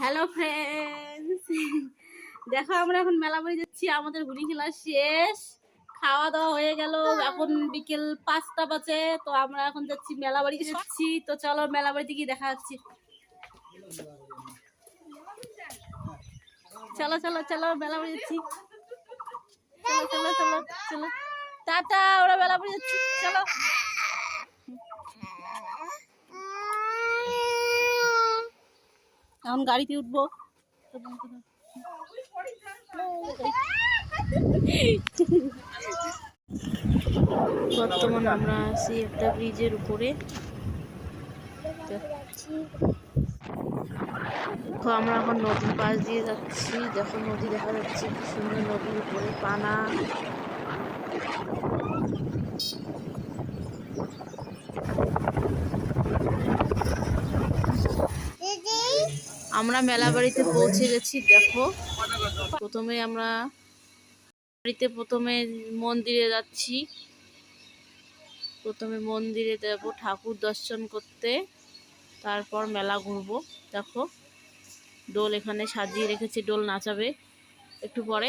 Hello friends দেখো, আমরা এখন মেলা বাড়ি যাচ্ছি, আমাদের ঘুরি খেলা শেষ। খাওয়া দাওয়া হয়ে গেল, এখন বিকেল পাঁচটা বাজে, তো আমরা এখন যাচ্ছি মেলা বাড়ি যাচ্ছি। তো চলো, মেলা বাড়িতে গিয়ে দেখা যাচ্ছি চলো চলো চলো, মেলা বাড়ি যাচ্ছি। চলো চলো চলো চলো। টাটা, ওরা মেলা বাড়ি যাচ্ছি। চলো। এখন গাড়িতে উঠবো। বর্তমানে আমরা আছি একটা ব্রিজের উপরে। দেখো, আমরা এখন নদীর পাশ দিয়ে যাচ্ছি। দেখো, নদী দেখা যাচ্ছে কি সুন্দর নদীর উপরে পানা। আমরা মেলা বাড়িতে পৌঁছে গেছি, দেখো। প্রথমে আমরা বাড়িতে প্রথমে মন্দিরে যাচ্ছি। প্রথমে মন্দিরে যাব ঠাকুর দর্শন করতে। তারপর মেলা ঘুরবো, দেখো। দোল এখানে সাজিয়ে রেখেছি, দোল নাচাবে। একটু পরে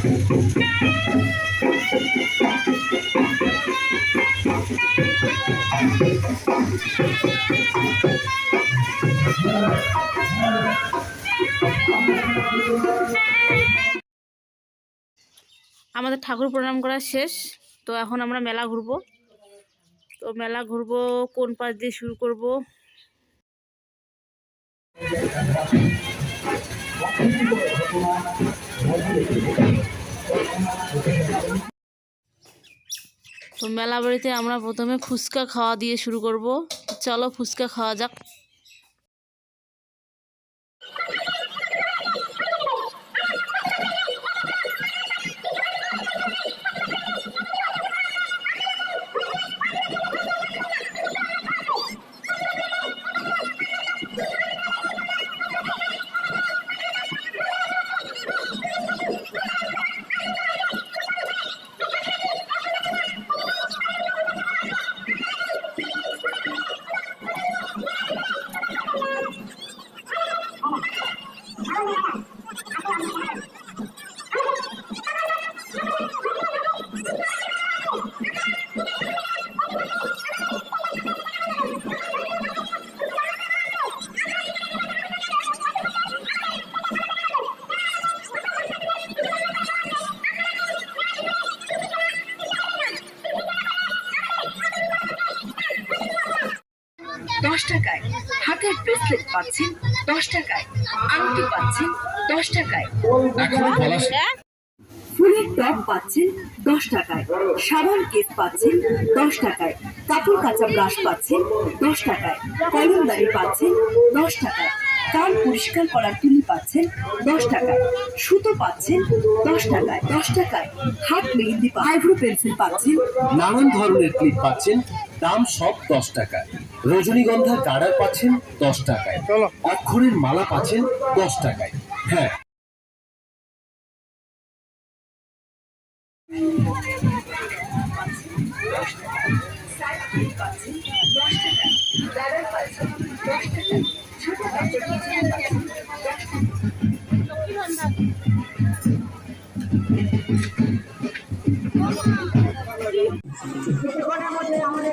আমাদের ঠাকুর প্রণাম করা শেষ। তো এখন আমরা মেলা ঘুরবো। তো মেলা ঘুরবো, কোন পাশ দিয়ে শুরু করব? তো মেলা বাড়িতে আমরা প্রথমে ফুচকা খাওয়া দিয়ে শুরু করব। চলো ফুচকা খাওয়া যাক। দশ টাকায় হাতের ব্রেসলেট পাচ্ছেন দশ টাকায় আংটি পাচ্ছেন দশ টাকায় ফুলের টপ পাচ্ছেন দশ টাকায় সাবান কেস পাচ্ছেন দশ টাকায় কাপড় কাচা ব্রাশ পাচ্ছেন দশ টাকায় কলমদারি পাচ্ছেন দশ টাকায় কান পরিষ্কার করার তুলি পাচ্ছেন দশ টাকায় সুতো পাচ্ছেন দশ টাকায় দশ টাকায় হাত মেহেন্দি আইব্রো পেন্সিল পাচ্ছেন নানান ধরনের ক্লিপ পাচ্ছেন দাম সব দশ টাকায় রজনীগন্ধা গার্ডার পাচ্ছেন দশ টাকায়। অক্ষরের মালা পাচ্ছেন দশ টাকায়। হ্যাঁ। আমাদের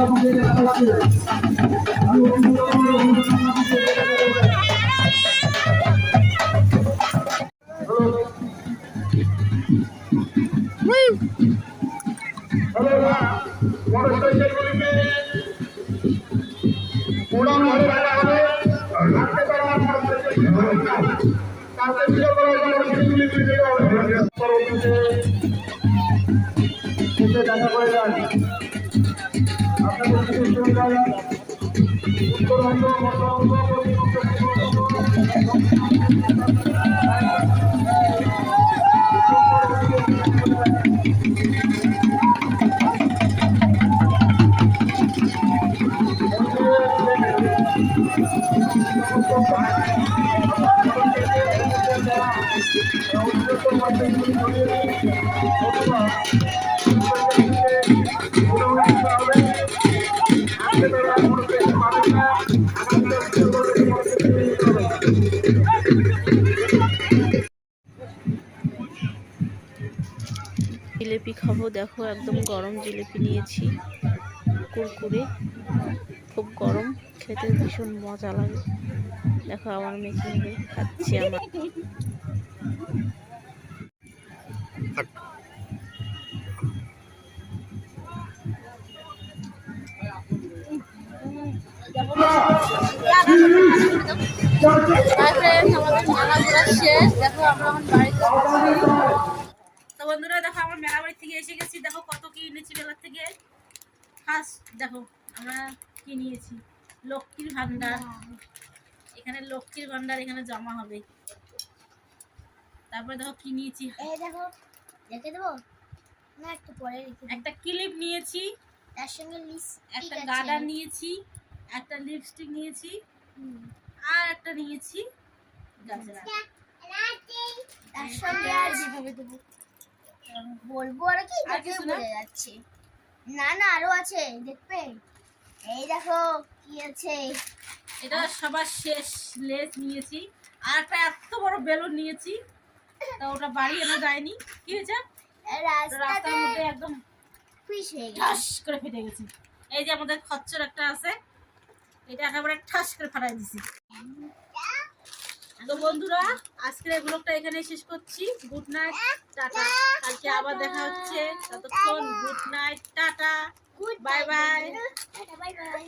হয়ে বলছি আমরা আমার উপরে জিলেপি খাব, দেখো একদম গরম জিলেপি নিয়েছি। কুরকুরে, খুব গরম, খেতে ভীষণ মজা লাগে। দেখো আমার মেয়ে খাচ্ছি আমার। শেষ দেখো আমরা এখন বাড়িতে তো বন্ধুরা দেখো আমার মেলা বাড়ি থেকে এসে গেছি। দেখো কত কি এনেছি মেলার থেকে। ফার্স্ট দেখো আমরা কি নিয়েছি? লক্ষ্মীর ভান্ডার এখানে লক্ষ্মীর ভান্ডার এখানে জমা হবে। তারপরে দেখো কি নিয়েছি। দেখো রেখে দেবো? না একটু পরে একটা ক্লিপ নিয়েছি। তার সঙ্গে একটা আছে। গার্ডার নিয়েছি। একটা লিপস্টিক নিয়েছি আর একটা নিয়েছি তার সঙ্গে আর যেভাবে দেবো। বলব আর কি দেখে বোঝা যাচ্ছে। না না আরও আছে দেখবে? এই দেখো কি আছে? এটা সবার শেষ লেস নিয়েছি আর একটা এত বড় বেলুন নিয়েছি তা ওটা বাড়ি এনে যায়নি। কি হয়েছে? রাস্তার মধ্যে একদম হয়ে করে ফেটে গেছে। এই যে আমাদের খচ্চর একটা আছে এটা একেবারে ঠাস করে ফাটাই দিছি। তো বন্ধুরা আজকের এই ব্লগটা এখানে শেষ করছি। Good night tata. কালকে আবার দেখা হচ্ছে। ততক্ষণ good night tata. Bye bye bye bye